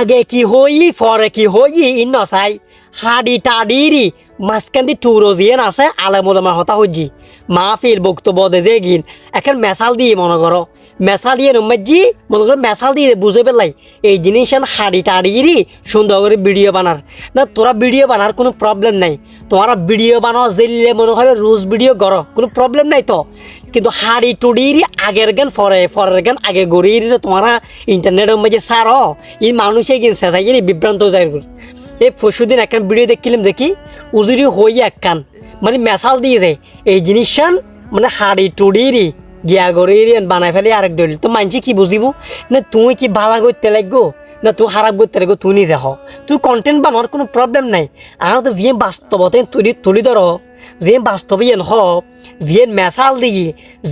আগে কি হই পরে কি হই ইন্ন সাই হাডি টাডিরি মাঝখান দি টুরোজিয়েন আছে আলেমুলামার হতা হজ্জি। মাহফিল বক্তব্য দে যে গিন এখন মেসাল দিয়ে মনে করো। মেসাল দিয়ে রুমাজি মনে করো মেসাল দিয়ে বুঝে পেলাই। এই জিনিস হাডি টাডিরি সুন্দর করে ভিডিও বানার। না, তোরা ভিডিও বানার কোনো প্রবলেম নাই। তোমরা ভিডিও বানাও জেলিয়ে মনে হয় রোজ ভিডিও করো, কোনো প্রবলেম নাই তো। কিন্তু হাড়ি টুডিরি আগের গান ফরে ফরের গান, আগে গড়িয়ে যে তোমরা ইন্টারনেটের মধ্যে সার এই মানুষে কিনছে তাই বিভ্রান্ত যায়। এই পরশুদিন একখান ভিডিও দেখিলাম দেখি, উজুরি হই একখান মানে মেসাল দিয়ে যায় এই জিনিসখান মানে হাড়ি টুডিরি গিয়া গড়িয়ে বানাই ফেলে আরেক ডল তো মানছি কি বুঝিব? না তুই কি ভালা করতে লাগবো? না তুই খারাপ করতে লাগবো? তুই নিজে হ। তুই কন্টেন্ট বানার কোনো প্রবলেম নাই। আর তো যে বাস্তবতে তুলি তুলি ধর। যে বাস্তবে ইয়েন হ যিয়ে মেসাল দিই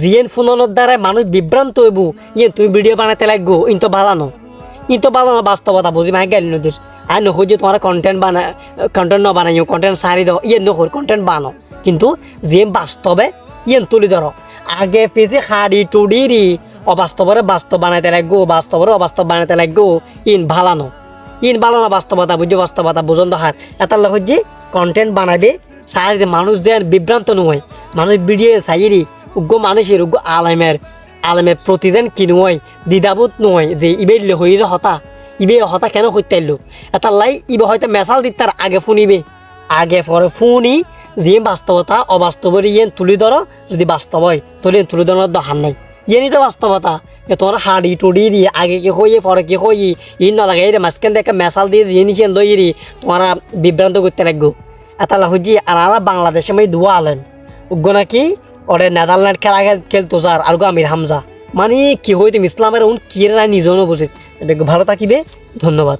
যিয়ে ফোনের দ্বারা মানুষ বিভ্রান্ত হইব। ইয়ে তুই ভিডিও বানাতে লাগবো। ইন তো ভালানো ইন তো ভালানো বাস্তবতা বুঝি, মাই গেল নদীর। আর নহ যে তোমার কন্টেন্ট বানা কন্টেন্ট ন বানাইও কন্টেন্ট সারি দাও ইয়ে নহর কন্টেন্ট বানো। কিন্তু যে বাস্তবে ইয়েন তুলি ধরো। আগে পেছে হাড়ি টুডিরি অবাস্তবরে বাস্তব বানাইতে লাগবো, বাস্তবরে অবাস্তব বানাইতে লাগবো, ইন ভালানো ইন ভালো না বাস্তবতা বুঝছ বাস্তবতা বুঝন দেখার এটার লোক যে কন্টেন্ট বানাবে সাইজ মানুষ যে বিভ্রান্ত নয়। মানুষ ভিডিও সাইরি উগ্র মানুষের, উগ্র আলেমের। আলেমের প্রতি যেন কি নয় দ্বিধাবোধ নয় যে ইবে হয়ে যে হতা ইবে হতা কেন হইতে এটা লাই ইবে হয়তো মেসাল দিতার আগে ফুনিবে। আগে পরে ফুনি যে বাস্তবতা অবাস্তবের ইয়ে তুলি ধরো যদি বাস্তব হয়, তুলি তুলি ধরার দরকার নাই। ইয়ে নিতে বাস্তবতা এ তোমার হাড়ি টুডি দিয়ে আগে কি হইয়ে পরে কি হই ই না লাগে রে মাঝখান থেকে মেসাল দিয়ে দিয়ে নিচে লই রি তোমারা বিভ্রান্ত করতে লাগবো এটা লাহুজি আর বাংলাদেশে মই দুয়া আলেন উগ্র নাকি ওরে নেদারল্যান্ড খেলা খেল খেলতো যার আর আমির হামজা। মানে কি হইতে, ইসলামের উন কি না নিজনও বুঝে ভালো থাকিবে, ধন্যবাদ।